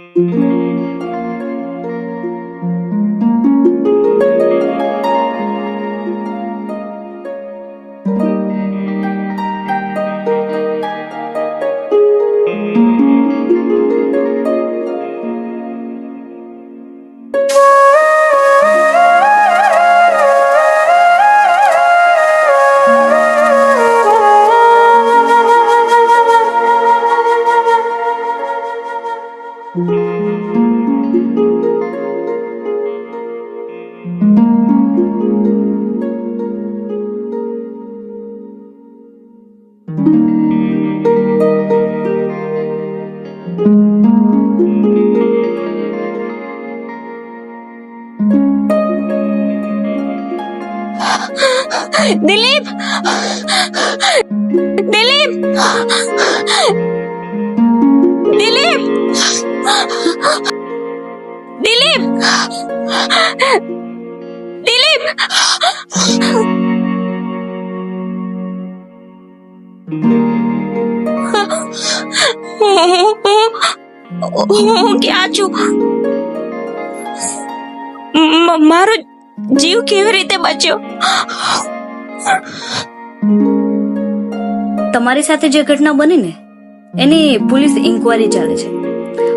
Música Dilip! Dilip! Dilip! Dilip! Dilip! હું ક્યાં છું? મારો જીવ કેવી રીતે બચ્યો? તમારી સાથે જે ઘટના બની ને એની પોલીસ ઇન્કવાયરી ચાલે છે.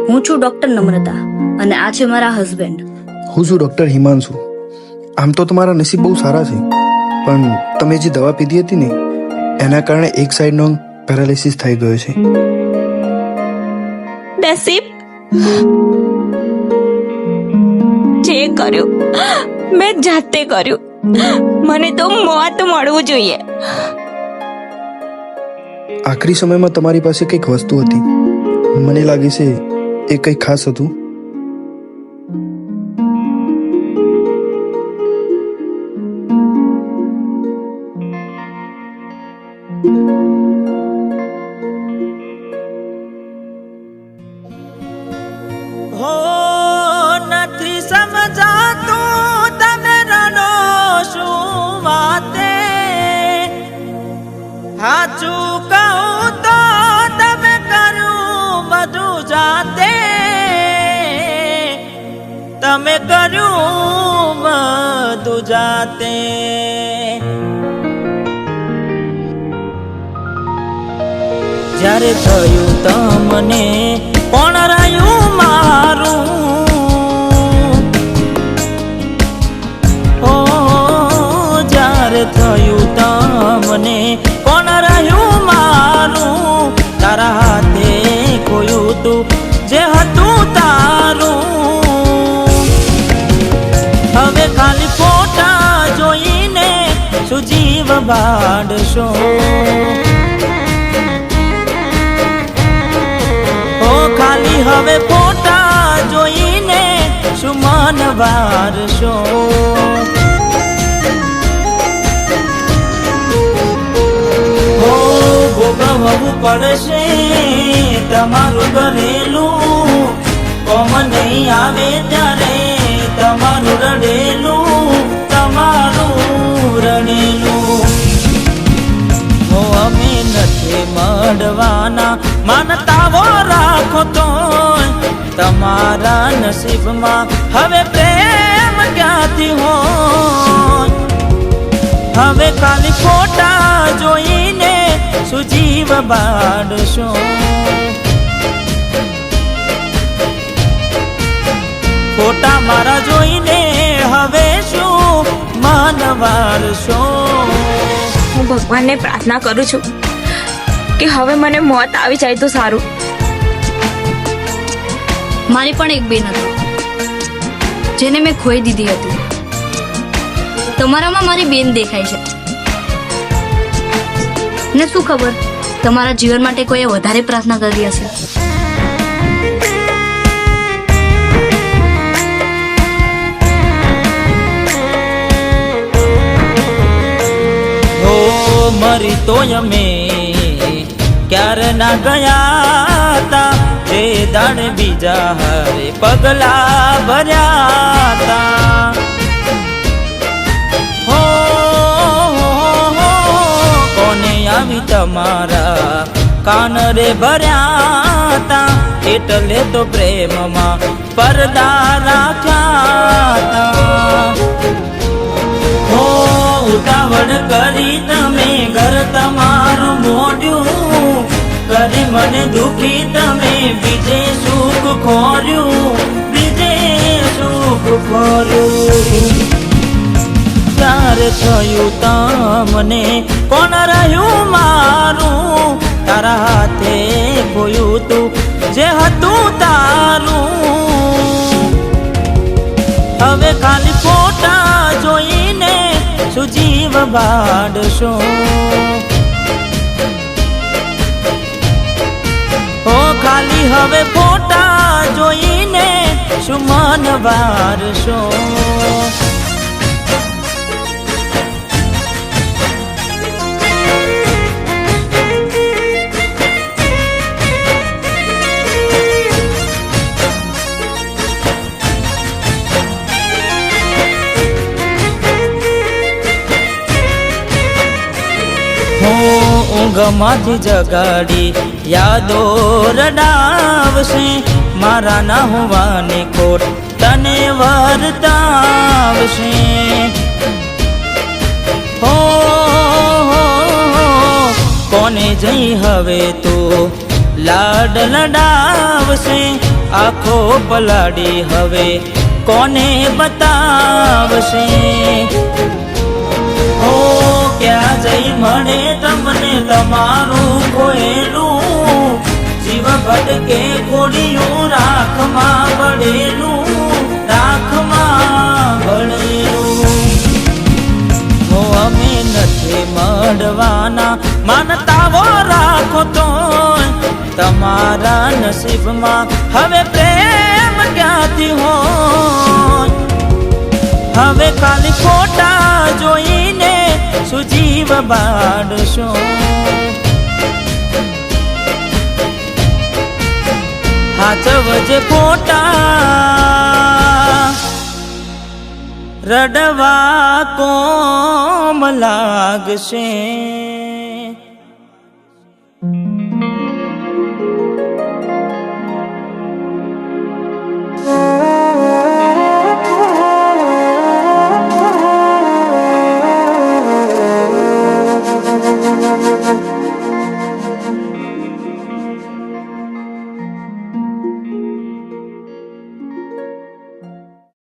હું છું ડોક્ટર નમ્રતા અને આ છે મારા હસબન્ડ હું છું ડોક્ટર હિમાંશુ. આમ તો તમારા નસીબ બહુ સારા છે. પણ તમે જે દવા પીધી હતી ને એના કારણે એક સાઈડનો અંગ પેરાલિસિસ થઈ ગયો છે. નસીબ જે કર્યું મેં જાતે કર્યું. મને તો મોત મળવું જોઈએ. આખરી સમયમાં તમારી પાસે કંઈક વસ્તુ હતી. મને લાગે છે એ કંઈ ખાસ હતું. હાચું કહું તો તમે કર્યું બધું જાતે. તમે કર્યું બધું જાતે. જ્યારે થયું તમને કોણ જે હતું તારું. હવે ખાલી ફોટા જોઈને સુજીવ બાડશો ઓ ખાલી હવે ફોટા જોઈને સુમન મન વારશો? ભોગવવું પડશે તમારું ઘરેલું આવે ત્યારે તમારું રડેલું તમારું રડેલું. હો, અમે નથી મળવાના, માનતાઓ રાખો તો તમારા નસીબમાં હવે પ્રેમ ક્યાંથી હો હવે ખાલી ફોટા જોઈને સુજીવ બાળશો. ફોટા મારા જોઈને હવે શું માનવારશો હું ભગવાનને પ્રાર્થના કરું છું કે હવે મને મોત આવી જાય તો સારું. મારી પણ એક બેન હતી જેને મેં ખોઈ દીધી હતી. તમારામાં મારી બેન દેખાય છે. ને શું ખબર તમારા જીવન માટે કોઈએ વધારે પ્રાર્થના કરી હશે? તોય અમે ક્યારે ના ગયા તા જે દાણ બીજા હરે પગલા ભર્યા તા હો, હો, કોને આવી તમારા કાન રે ભર્યા તા એટલે તો પ્રેમમાં પરદા રાખ્યા મને દુખી તમે બીજે સુખ ખોર્યું, બીજે સુખ ખોર્યું. તાર થયું તમને, કોણ રહ્યું મારું? તારા હાથે ગોયું તું, જે હતું તારું. હવે ખાલી ફોટા જોઈને સુજીવ જીવ બાડશો ખાલી હવે ફોટા જોઈને શું મન વારશો? ઊંઘમાંથી જગાડી યાદો રડાવશે, મારા ના હોવાની ખોટ તને વર્તાવશે. હો કોને જઈ હવે તો લાડ લડાવશે? આખો પલાડી હવે કોને બતાવશે? ઓ ક્યાં જઈ મળે તમને તમારું જીવ ભટકે ખોડિયું રાખમાં વળેલું રાખમાં વળેલું. હો અમે નથી મળવાના માનતાવો રાખો તો તમારા નસીબમાં હવે પ્રેમ ક્યાંથી હોય? હવે ખાલી ફોટા જોઈને સુજીવ બાડશો હાચવજે પોટા રડવા કોમ લાગશે.